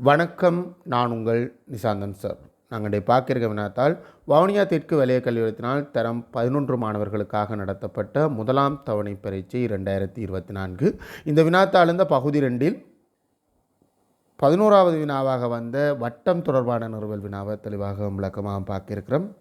வணக்கம் நான் உங்கள் நிசாந்தன் சார். நாங்கள் இன்றைய வினாத்தால் வவுனியா தெற்கு வலய கல்லூரத்தினால் தரம் பதினொன்று மாணவர்களுக்காக நடத்தப்பட்ட முதலாம் தவணை பரீட்சை ரெண்டாயிரத்தி இருபத்தி நான்கு. இந்த வினாத்தாள் இந்த பகுதி ரெண்டில் பதினோராவது வினாவாக வந்த வட்டம் தொடர்பான நிறுவல் வினாவை தெளிவாக விளக்கமாக பார்க்க இருக்கிறோம்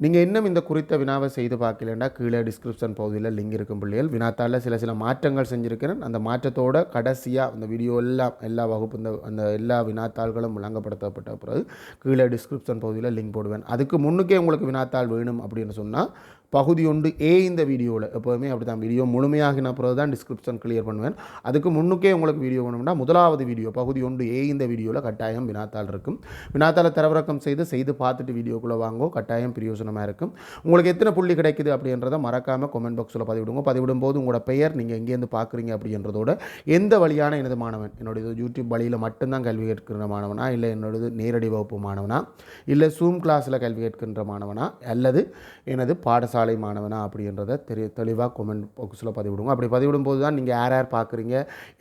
நீங்கள் இன்னும் இந்த குறித்த வினாவை செய்து பார்க்கலன்னா கீழே டிஸ்கிரிப்ஷன் பகுதியில் லிங்க் இருக்கும் பிள்ளைகள். வினாத்தாளில் சில சில மாற்றங்கள் செஞ்சுருக்கிறேன். அந்த மாற்றத்தோட கடைசியாக அந்த வீடியோ எல்லாம் எல்லா வகுப்பு இந்த அந்த எல்லா வினாத்தாள்களும் விளங்கப்படுத்தப்பட்ட பிறகு கீழே டிஸ்கிரிப்ஷன் பகுதியில் லிங்க் போடுவேன். அதுக்கு முன்னுக்கே உங்களுக்கு வினாத்தாள் வேணும் அப்படின்னு சொன்னால் பகுதி உண்டு ஏ இந்த வீடியோவில். எப்போதுமே அப்படி தான் வீடியோ முழுமையாகின பிறகு தான் டிஸ்கிரிப்ஷன் கிளியர் பண்ணுவேன். அதுக்கு முன்னுக்கே உங்களுக்கு வீடியோ வேணும்னா முதலாவது வீடியோ பகுதி ஒன்று ஏ இந்த வீடியோவில் கட்டாயம் வினாத்தாள் இருக்கும். வினாத்தால் தரவிறக்கம் செய்து செய்து பார்த்துட்டு வீடியோக்குள்ளே வாங்கோ கட்டாயம் பிரயோஜனமாக இருக்கும். உங்களுக்கு எத்தனை புள்ளி கிடைக்குது அப்படின்றத மறக்காமல் கமெண்ட் பாக்ஸில் பதிவிடுங்க. பதிவிடும் போது உங்களோட பெயர் நீங்கள் எங்கேருந்து பார்க்குறீங்க அப்படின்றதோட எந்த வழியான எனது மாணவன் என்னுடைய யூடியூப் வழியில் மட்டும்தான் கல்வி கேட்கின்ற மாணவனா இல்லை என்னோடது நேரடி வகுப்பு மாணவனா இல்லை சூம் கிளாஸில் கல்வி கேட்கின்ற மாணவனா அல்லது எனது பாடசாலை மாணவனா அப்படின்றத தெரிய தெளிவாக கொமெண்ட் பாக்ஸில் பதிவிடுங்க. அப்படி பதிவிடும் போது தான் நீங்கள் யார் யார் பார்க்குறீங்க?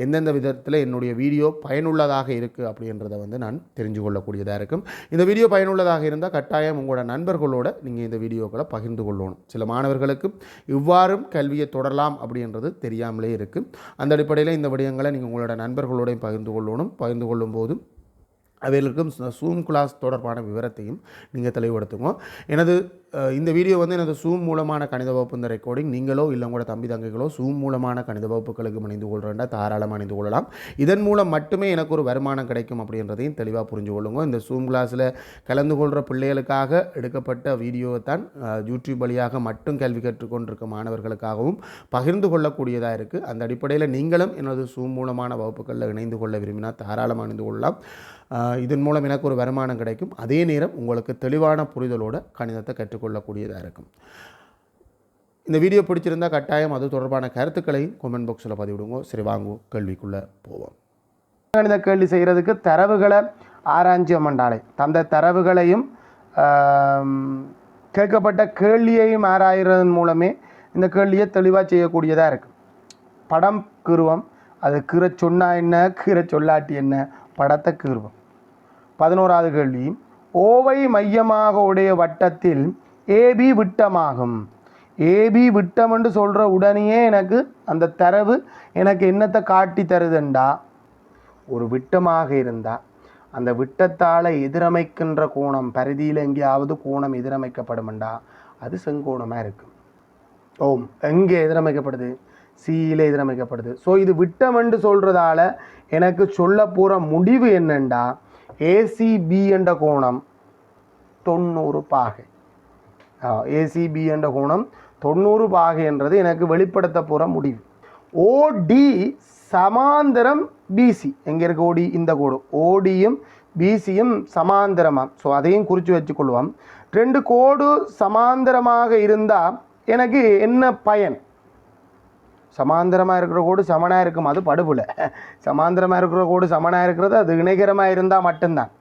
எந்தெந்த விதத்தில் என்னுடைய வீடியோ பயனுள்ளதாக இருக்குது அப்படின்றத வந்து நான் தெரிஞ்சு கொள்ளக்கூடியதாக இருக்கும். இந்த வீடியோ பயனுள்ளதாக இருந்தால் கட்டாயம் உங்களோட நண்பர்களோட நீங்கள் இந்த வீடியோக்களை பகிர்ந்து கொள்ளணும். சில மாணவர்களுக்கு இவ்வாறும் கல்வியை தொடரலாம் அப்படின்றது தெரியாமலே இருக்குது அந்த அடிப்படையில் இந்த விடயங்களை நீங்கள் உங்களோட நண்பர்களோடையும் பகிர்ந்து கொள்ளணும். பகிர்ந்து கொள்ளும் போதும் அவைகளுக்கும் சூம் கிளாஸ் தொடர்பான விவரத்தையும் நீங்கள் தெளிவுபடுத்துங்க. எனது இந்த வீடியோ வந்து எனது சூம் மூலமான கணித வகுப்பு இந்த ரெக்கார்டிங் நீங்களோ இல்லை உங்களோட தம்பி தங்கைகளோ சூம் மூலமான கணித வகுப்புகளுக்கு இணைந்து கொள்கிறேன்டா தாராளமாக அணிந்து கொள்ளலாம். இதன் மூலம் மட்டுமே எனக்கு ஒரு வருமானம் கிடைக்கும் அப்படின்றதையும் தெளிவாக புரிஞ்சு கொள்ளுங்க. இந்த சூம் கிளாஸில் கலந்து கொள்கிற பிள்ளைகளுக்காக எடுக்கப்பட்ட வீடியோவை தான் யூடியூப் வழியாக மட்டும் கேள்வி கற்றுக்கொண்டிருக்க மாணவர்களுக்காகவும் பகிர்ந்து கொள்ளக்கூடியதாக இருக்குது அந்த அடிப்படையில் நீங்களும் எனது சூம் மூலமான வகுப்புகளில் இணைந்து கொள்ள விரும்பினால் தாராளமாக அணிந்து கொள்ளலாம். இதன் மூலம் எனக்கு ஒரு வருமானம் கிடைக்கும். அதே நேரம் உங்களுக்கு தெளிவான புரிதலோட கணிதத்தை கொள்ளக்கூடியதாக இருக்கும். இந்த வீடியோ பிடிச்சிருந்தா கட்டாயம் அது தொடர்பான கருத்துக்களை கமெண்ட் பாக்ஸில் பதிவிடுங்க. சரி வாங்குவோம் கேள்விக்குள்ளே போவோம். கணித கேள்வி செய்கிறதுக்கு தரவுகளை ஆராய்ச்சி மண்டாலை தந்த தரவுகளையும் கேட்கப்பட்ட கேள்வியையும் ஆராயிறதன் மூலமே இந்த கேள்வியை தெளிவாக செய்யக்கூடியதாக இருக்குது படம் கீறுவோம் அது கீரை சொன்னா என்ன கீரை சொல்லாட்டி என்ன படத்தை கீறுவோம் பதினோராவது கேள்வி. ஓவை மையமாக உடைய வட்டத்தில் ஏபி விட்டமாகும். ஏபி விட்டம் என்று சொல்கிற உடனேயே எனக்கு அந்த தரவு எனக்கு என்னத்தை காட்டி தருதுண்டா? ஒரு விட்டமாக இருந்தால் அந்த விட்டத்தால் எதிரமைக்கின்ற கோணம் பரிதியில் எங்கேயாவது கோணம் எதிரமைக்கப்படும்டா அது செங்கோணமாக இருக்கும் ஓம். எங்கே எதிரமைக்கப்படுது? சியில் எதிரமைக்கப்படுது. ஸோ இது விட்டம் என்று சொல்கிறதால எனக்கு சொல்ல போகிற முடிவு என்னண்டா? ஏசிபி என்ற கோணம் தொண்ணூறு பாகை. ஏசிபி என்ற கோணம் தொண்ணூறு பாகை என்றது எனக்கு வெளிப்படுத்த போகிற முடிவு. ஓடி சமாந்தரம் பிசி எங்கே இருக்க ஓடி இந்த கோடு. ஓடியும் பிசியும் சமாந்தரமாக ஸோ அதையும் குறித்து வச்சுக்கொள்வோம். ரெண்டு கோடு சமாந்தரமாக இருந்தால் எனக்கு என்ன பயன்? சமாந்தரமாக இருக்கிற கோடு சமனாக இருக்கும். அது படுபில். சமாந்தரமாக இருக்கிற கோடு சமனாக இருக்கிறது. அது இணைகரமாக இருந்தால் மட்டும்தான்.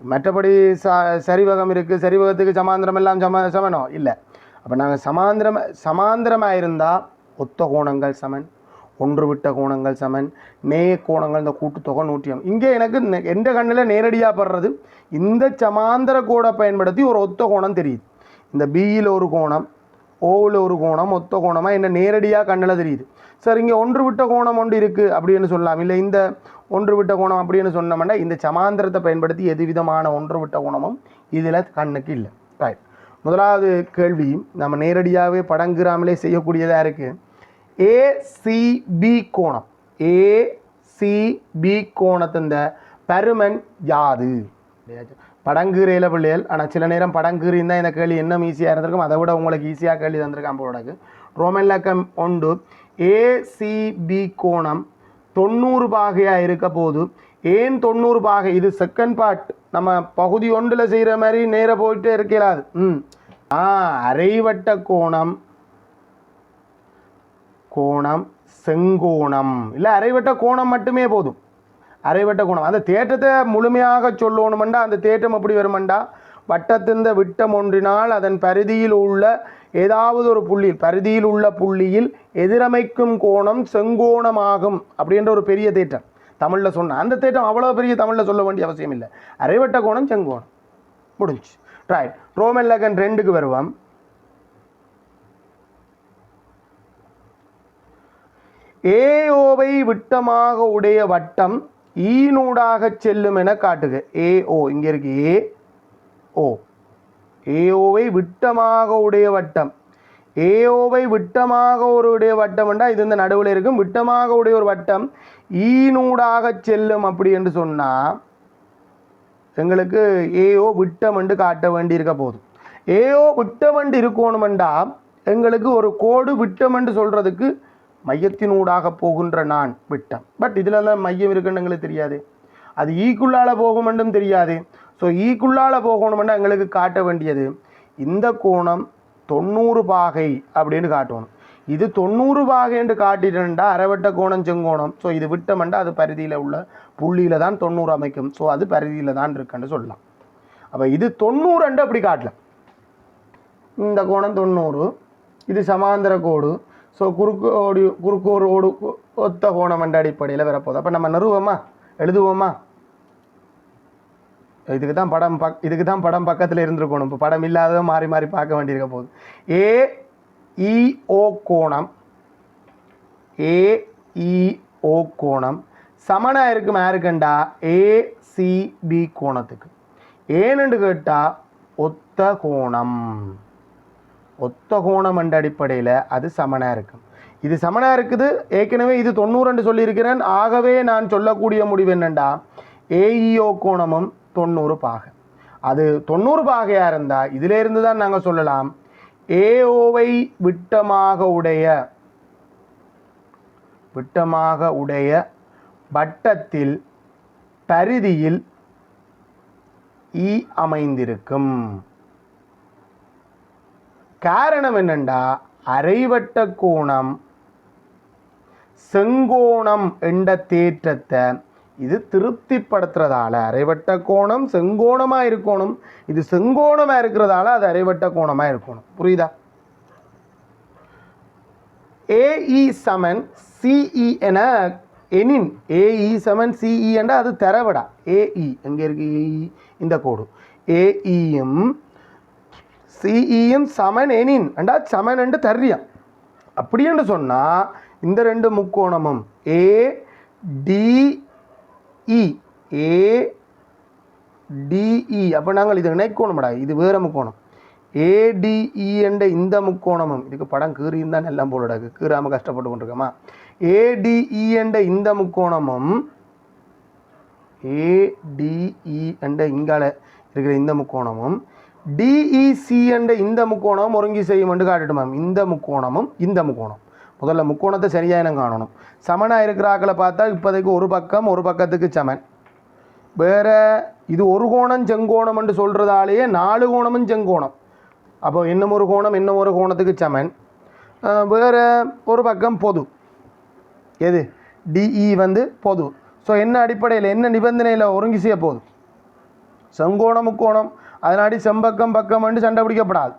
மற்றபடி ச சரிவகம் இருக்குது சரிவகத்துக்கு சமாந்திரம் எல்லாம் சம சமனம் இல்லை. அப்போ நாங்கள் சமாந்திரம் சமாந்திரமாக இருந்தால் ஒத்த கோணங்கள் சமன் ஒன்று விட்ட கோணங்கள் சமன் நேய கோணங்கள் இந்த கூட்டுத்தொகை நூற்றியம் இங்கே எனக்கு எந்த கண்ணில் நேரடியாக படுறது? இந்த சமாந்திர கோடை பயன்படுத்தி ஒரு ஒத்த கோணம் தெரியுது. இந்த பியில் ஒரு கோணம் ஓவில் ஒரு கோணம் ஒத்த கோணமாக என்ன நேரடியாக கண்ணில் தெரியுது. சார் இங்கே ஒன்று விட்ட கோணம் ஒன்று இருக்குது அப்படின்னு சொல்லலாம். இல்லை இந்த ஒன்று விட்ட கோணம் அப்படின்னு சொன்னோம்னா இந்த சமாந்திரத்தை பயன்படுத்தி எது விதமான ஒன்று விட்ட கோணமும் இதில் கண்ணுக்கு இல்லை. ரைட் முதலாவது கேள்வி நம்ம நேரடியாகவே படங்குறாமலே செய்யக்கூடியதாக இருக்குது ஏசிபி கோணம். ஏசிபி கோணத்தின் பருமன் யாது? படங்கீரையில் பிள்ளைகள் ஆனால் சில நேரம் படங்கீரின்னு தான் இந்த கேள்வி என்ன ஈஸியாக இருந்திருக்கும். அதை விட உங்களுக்கு ஈஸியாக கேள்வி தந்திருக்கான் போடக்கு ரோமன் லக்கம் ஒன்று ஏசிபி கோணம் தொண்ணூறு பாகையாக இருக்க போது ஏன் தொண்ணூறு பாகை? இது செகண்ட் பார்ட் நம்ம பகுதி ஒன்றில் செய்கிற மாதிரி நேர போயிட்டே இருக்கலாது ம். ஆ அரைவட்ட கோணம் கோணம் செங்கோணம். இல்லை அரைவட்ட கோணம் மட்டுமே போதும். அரைவட்ட கோணம். அந்த தேட்டத்தை முழுமையாக சொல்லணுமெண்டா அந்த தேட்டம் எப்படி வருமெண்டா? வட்டத்திந்த விட்டம் ஒன்றினால் அதன் பரிதியில் உள்ள ஏதாவது ஒரு புள்ளியில் பரிதியில் உள்ள புள்ளியில் எதிரமைக்கும் கோணம் செங்கோணமாகும் அப்படின்ற ஒரு பெரிய தேற்றம் தமிழில் சொன்னேன் அந்த தேட்டம் அவ்வளோ பெரிய தமிழில் சொல்ல வேண்டிய அவசியம் இல்லை. அரைவட்ட கோணம் செங்கோணம். முடிஞ்சு ரைட் ரோமன் லகன் ரெண்டுக்கு வருவோம். ஏஓவை விட்டமாக உடைய வட்டம் ஈனூடாக செல்லும் என காட்டுக. ஏஓ. இங்கே இருக்கு ஏ ஓ ஏஓவை விட்டமாக உடைய வட்டம். ஏஓவை விட்டமாக ஒரு உடைய வட்டம் என்றால் இது இந்த நடுவில் இருக்கும். விட்டமாக உடைய ஒரு வட்டம் ஈனூடாக செல்லும் அப்படி என்று சொன்னால் எங்களுக்கு ஏஓ விட்டம் என்று காட்ட வேண்டியிருக்க போதும். ஏஓ விட்டம் என்று இருக்கணுமெண்டா எங்களுக்கு ஒரு கோடு விட்டம் என்று சொல்கிறதுக்கு மையத்தினூடாக போகின்ற நான் விட்டம். பட் இதில் தான் மையம் இருக்குன்னு எங்களுக்கு தெரியாது. அது ஈக்குள்ளால போகுமென்றும் தெரியாது. ஸோ ஈக்குள்ளால் போகணுமெண்டா எங்களுக்கு காட்ட வேண்டியது இந்த கோணம் தொண்ணூறு பாகை அப்படின்னு காட்டணும். இது தொண்ணூறு பாகை என்று அரைவட்ட கோணம் செங்கோணம். ஸோ இது விட்டமெண்டா அது பரிதியில் உள்ள புள்ளியில் தான் தொண்ணூறு அமைக்கும். ஸோ அது பரிதியில் தான் இருக்குன்னு சொல்லலாம். அப்போ இது தொண்ணூறுண்டு அப்படி காட்டல இந்த கோணம் தொண்ணூறு இது சமாந்தர கோடு. ஸோ குறுக்கு ஓடி குறுக்கு ஒரு ஓடு ஒத்த கோணம் என்ற அடிப்படையில் வரப்போகுது. அப்போ நம்ம நிறுவோமா? எழுதுவோமா? இதுக்கு தான் படம் பக் இதுக்கு தான் படம் பக்கத்தில் இருந்திருக்கணும். இப்போ படம் இல்லாத மாறி மாறி பார்க்க வேண்டியிருக்க போகுது. ஏ இஓ கோணம். ஏ இஓ கோணம். சமனாக இருக்கும் யாருக்குண்டா ஏசிபி கோணத்துக்கு. ஏன்னு கேட்டால் ஒத்த கோணம். ஒத்த கோணம் என்ற அடிப்படையில் அது சமனாக இருக்கும். இது சமனாக இருக்குது. ஏற்கனவே இது தொண்ணூறுன்னு சொல்லியிருக்கிறேன். ஆகவே நான் சொல்லக்கூடிய முடிவு என்னண்டா ஏஇஓ கோணமும் தொண்ணூறு பாகை. அது தொண்ணூறு பாகையாக இருந்தால் இதிலேருந்து தான் நாங்கள் சொல்லலாம் ஏஓவை விட்டமாக உடைய விட்டமாக உடைய வட்டத்தில் பரிதியில் இ அமைந்திருக்கும். காரணம் என்னண்டா? அரைவட்ட கோணம் செங்கோணம் என்ற தேற்றத்தை இது திருப்திப்படுத்துறதால அரைவட்ட கோணம் செங்கோணமாக இருக்கணும். இது செங்கோணமாக இருக்கிறதால அது அரைவட்ட கோணமாக இருக்கணும். புரியுதா? ஏஇ சமன் சிஇ என எனின் ஏஇ சமன் சிஇ என்றால் அது தரவிடா. ஏஇ எங்கே இருக்கு ஏஇ இந்த கோடு. ஏஇயும் சிஇயும் சமன் எனின் அண்டா சமன் என்று தர்றியாம் அப்படி என்று சொன்னால் இந்த ரெண்டு முக்கோணமும் ஏ இ ஏ டிஇ அப்போ நாங்கள் இது இணைக்கோணம்டா இது வேறு முக்கோணம். ஏடிஇ என்ற இந்த முக்கோணமும் இதுக்கு படம் கீறியும் தான் எல்லாம் போலடாக்கு கீறாமல் கஷ்டப்பட்டு கொண்டிருக்கோமா? ஏடிஇ என்ற இந்த முக்கோணமும் ஏடிஇ என்ற இங்கால இருக்கிற இந்த முக்கோணமும் டிஇசி என்ற இந்த முக்கோணம் ஒருங்கி செய்யும் என்று காட்டுட்டுமாம் இந்த முக்கோணமும் இந்த முக்கோணம். முதல்ல முக்கோணத்தை சரியாக இனம் காணணும். சமனாக இருக்கிற ஆக்களை பார்த்தா இப்போதைக்கு ஒரு பக்கம் ஒரு பக்கத்துக்கு சமன். வேறு இது ஒரு கோணம் செங்கோணம் சொல்கிறதாலேயே நாலு கோணமும் செங்கோணம். அப்போ இன்னும் ஒரு கோணம் இன்னும் ஒரு கோணத்துக்கு சமன். வேறு ஒரு பக்கம் பொது. எது? டிஇ வந்து பொது. ஸோ என்ன அடிப்படையில் என்ன நிபந்தனையில் ஒருங்கி செய்ய போதும் செங்கோணம் முக்கோணம். அதனாடி செம்பக்கம் பக்கம் வந்து சண்டை பிடிக்கப்படாது.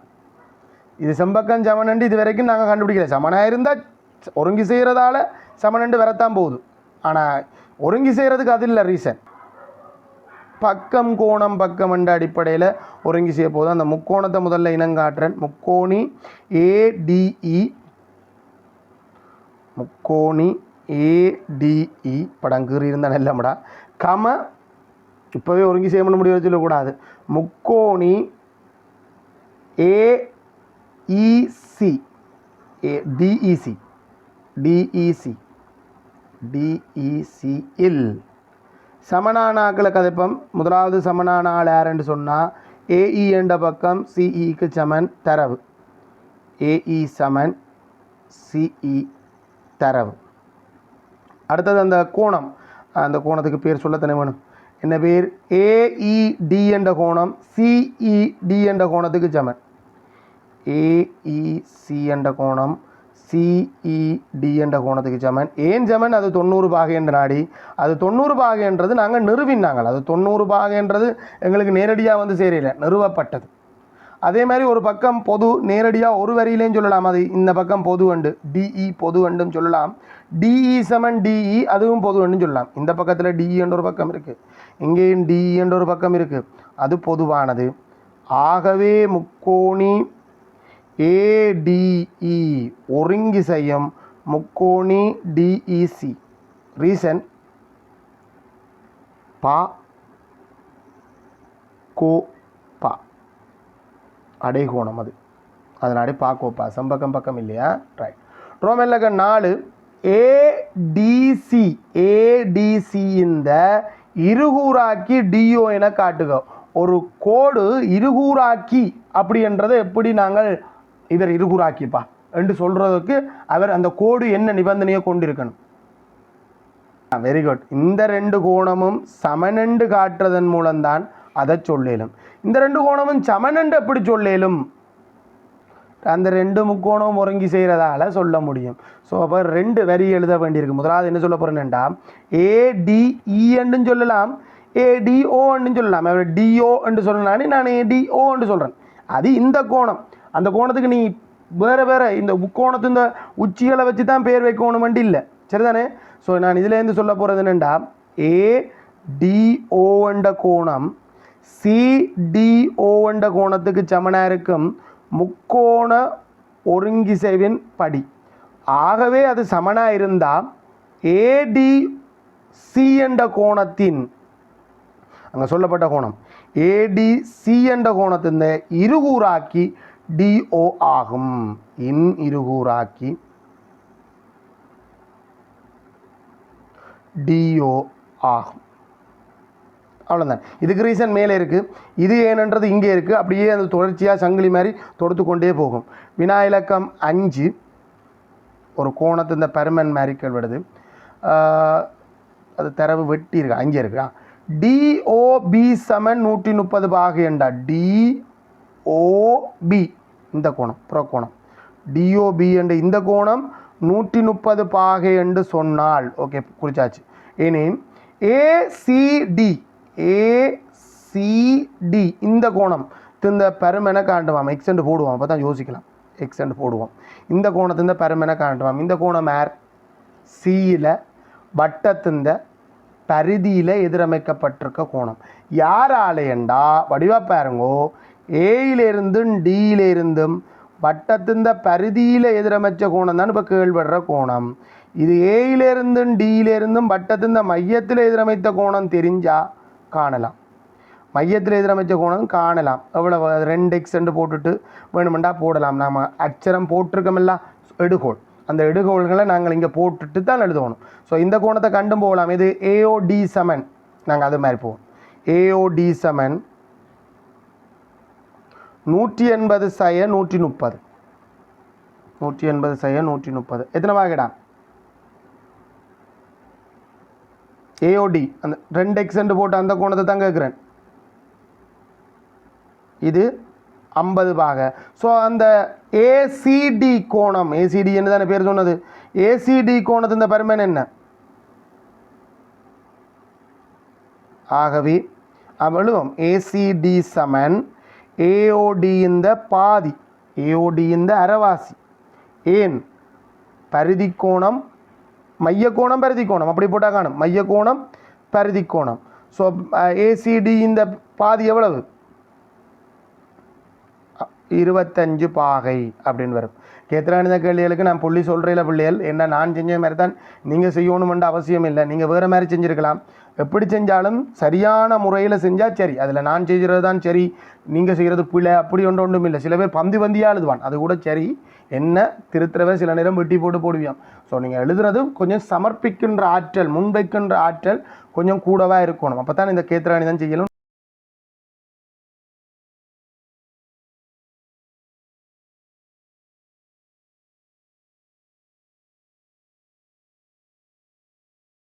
இது செம்பக்கம் சமனண்டு இது வரைக்கும் நாங்கள் கண்டுபிடிக்கல. சமனாக இருந்தால் ஒருங்கி செய்கிறதால சமனண்டு வரத்தான் போகுது. ஆனால் ஒருங்கி செய்கிறதுக்கு அது இல்லை ரீசன் பக்கம் கோணம் பக்கம் என்ற அடிப்படையில் ஒருங்கி செய்ய போதும் அந்த முக்கோணத்தை முதல்ல இனங்காட்டுறேன் முக்கோணி ஏடிஇ முக்கோணி ஏடிஇ படம் கீறி இருந்தால் நல்லமடா கம இப்போவே ஒருங்கி செய்ய முடிய சொல்லக்கூடாது முக்கோணி ஏ டிஇசி டிஇசி டிஇசி இல் சமனானாக்களை கதைப்பம். முதலாவது சமனான ஆள் யாருன்னு சொன்னால் ஏஇ என்ற பக்கம் சிஇக்கு சமன் தரவு. ஏஇ சமன் சிஇ தரவு. அடுத்தது அந்த கோணம். அந்த கோணத்துக்கு பேர் சொல்லத்தானே வேணும். என்ன பேர்? ஏஇடி என்ற கோணம் சிஇடி என்ற கோணத்துக்கு சமன். ஏஇசி என்ற கோணம் சிஇடி என்ற கோணத்துக்கு ஜமன் ஏன் ஜமன் அது தொண்ணூறு பாகை என்ற நாடி. அது தொண்ணூறு பாகைன்றது நாங்கள் நிறுவினாங்கள். அது தொண்ணூறு பாகைன்றது எங்களுக்கு நேரடியாக வந்து சேரல நிறுவப்பட்டது. அதே மாதிரி ஒரு பக்கம் பொது நேரடியாக ஒரு வரியிலையும் சொல்லலாம். அது இந்த பக்கம் பொது வண்டு டிஇ பொது வண்டும் சொல்லலாம். டிஇ செமன் டிஇ அதுவும் பொது வண்டும் சொல்லலாம். இந்த பக்கத்தில் டிஇ என்ற ஒரு பக்கம் இருக்குது இங்கேயும் டிஇ என்ற ஒரு பக்கம் இருக்குது அது பொதுவானது. ஆகவே முக்கோணி ஏடிஇ ஒருங்கிசையம் முக்கோணி டிஇசி ரீசன் பா. கோ. பா. அடைகோணம் அது. அதனாடி பா கோப்பா சம்பக்கம் பக்கம் இல்லையா? ரைட் ரோமெல்லக நாலு ஏடிசி ஏடிசி இந்த இருகூராக்கி டிஓ என காட்டுக. ஒரு கோடு இருகூராக்கி அப்படின்றதை எப்படி நாங்கள் இவர் இருகூறாக்கிப்பா என்று சொல்கிறதுக்கு அவர் அந்த கோடு என்ன நிபந்தனையை கொண்டிருக்கணும். வெரி குட் இந்த ரெண்டு கோணமும் சமனண்டு காட்டுறதன் மூலம்தான் அதை சொல்லேலும். இந்த ரெண்டு கோணமும் சமனண்டு எப்படி சொல்லேலும்? அந்த ரெண்டு முக்கோணம் ஒருங்கி செய்கிறதால சொல்ல முடியும். ஸோ அப்போ ரெண்டு வரி எழுத வேண்டியிருக்கு. முதலாவது என்ன சொல்ல போகிறேன்டா ஏடிஇன்னு e சொல்லலாம். ஏடிஓன்னு சொல்லலாம். டிஓ என்று சொல்லலான்னு நான் ஏடிஓ என்று சொல்கிறேன் அது இந்த கோணம். அந்த கோணத்துக்கு நீ வேறு வேறு இந்த முக்கோணத்து இந்த உச்சிகளை வச்சு தான் பேர் வைக்கணுமெண்டு இல்லை. சரிதானே? ஸோ நான் இதுலேருந்து சொல்ல போகிறது என்னென்னா ஏடிஓ என்ற கோணம் சிடிஓண்ட கோணத்துக்கு சமனாக இருக்கும் முக்கோண ஒருங்கிசைவின் படி. ஆகவே அது சமனாக இருந்தால் ஏடிசி என்ற கோணத்தின் அங்கே சொல்லப்பட்ட கோணம் ஏடிசி என்ற கோணத்தின் இருகூறாக்கி டிஓ ஆகும். இன் இருகூறாக்கி. டிஓ ஆகும். அவ்வளோதான் இதுக்கு ரீசன் மேலே இருக்குது இது ஏனன்றது இங்கே இருக்குது அப்படியே அந்த தொடர்ச்சியாக சங்கிலி மாதிரி தொடுத்து கொண்டே போகும். வினா இலக்கம் அஞ்சு. ஒரு கோணத்து இந்த பருமன் மாதிரி கேள்விடுது அது தரவு வெட்டி இருக்கு? அங்கே இருக்கா? டிஓபி சமன் நூற்றி முப்பது பாகு என்றா டிஓபி இந்த கோணம் புற கோணம். டிஓபி என்ற இந்த கோணம் நூற்றி முப்பது பாகை என்று சொன்னால் ஓகே குறிச்சாச்சு. ஏனேன் ஏசிடி ஏசிடி இந்த கோணம் இந்த பெருமென காண்டுவாம் எக்ஸெண்ட் போடுவோம் அப்போ தான் யோசிக்கலாம் எக்ஸெண்ட் போடுவோம். இந்த கோணத்தின் பெருமென காண்டுவாம் இந்த கோணம் ஏர் சியில் வட்டத்திந்த பரிதியில் எதிரமைக்கப்பட்டிருக்க கோணம். யாராலேண்டா வடிவா பாருங்கோ ஏயிலிருந்தும் டியிலிருந்தும் வட்டத்திந்த பரிதியில் எதிரமைச்ச கோணம் தான் இப்போ கேள்விடுற கோணம். இது ஏயிலிருந்தும் டியிலிருந்தும் வட்டத்திந்த மையத்தில் எதிரமைத்த கோணம் தெரிஞ்சால் காணலாம். மையத்தில் எதிரமைச்ச கோணம் காணலாம். எவ்வளோ ரெண்டு எக்ஸ்டெண்ட் போட்டுட்டு வேணுமெண்டா போடலாம். நாம் அச்சரம் போட்டிருக்கோமில்ல எடுகோள். அந்த எடுகோள்களை நாங்கள் இங்கே போட்டுட்டு தான் எழுதணும். ஸோ இந்த கோணத்தை கண்டும் போகலாம். இது ஏஓடி சமன் நாங்கள் அது மாதிரி போவோம். ஏஓடி சமன் நூற்றி எண்பது சய நூற்றி முப்பது. நூற்றி எண்பது சய நூற்றி முப்பது. எத்தனை வாகடா? ஏஓடி அந்த ரெண்டு எக்ஸெண்ட் போட்டு அந்த கோணத்தை தான் கேட்குறேன். இது ஐம்பது பாக ஸோ அந்த ஏசிடி கோணம் ஏசிடி என்ன தானே பேர் சொன்னது? ஏசிடி கோணத்து இந்த பருமன் என்ன? ஆகவே எழுதுவோம் ஏசிடி சமன் ஏஓடி இந்த பாதி ஏஓடி இந்த அரைவாசி. ஏன்? பரிதி கோணம் மைய கோணம் பரிதி கோணம். அப்படி போட்டால் காணும். மைய கோணம் பரிதி கோணம். ஸோ ஏசிடி இந்த பாதி எவ்வளவு? இருபத்தஞ்சு பாகை அப்படின்னு வரும். கேத்திரானித கேள்விகளுக்கு நான் புள்ளி சொல்கிறேன் பிள்ளைகள். என்ன நான் செஞ்ச மாதிரி தான் நீங்கள் செய்யணுமென்ற அவசியம் இல்லை. நீங்கள் வேறு மாதிரி செஞ்சுருக்கலாம். எப்படி செஞ்சாலும் சரியான முறையில் செஞ்சால் சரி. அதில் நான் செய்கிறது தான் சரி நீங்கள் செய்கிறது பிள்ளை அப்படி ஒன்று ஒன்றும் இல்லை. சில பேர் பந்தி பந்தியாக எழுதுவான் அது கூட சரி. என்ன திருத்துறவே சில நேரம் வெட்டி போட்டு போடுவியாம். ஸோ நீங்கள் எழுதுறது கொஞ்சம் சமர்ப்பிக்கின்ற ஆற்றல் முன்வைக்கின்ற ஆற்றல் கொஞ்சம் கூடவாக இருக்கணும். அப்போ தான் இந்த கேத்திராணி தான் செய்யணும்.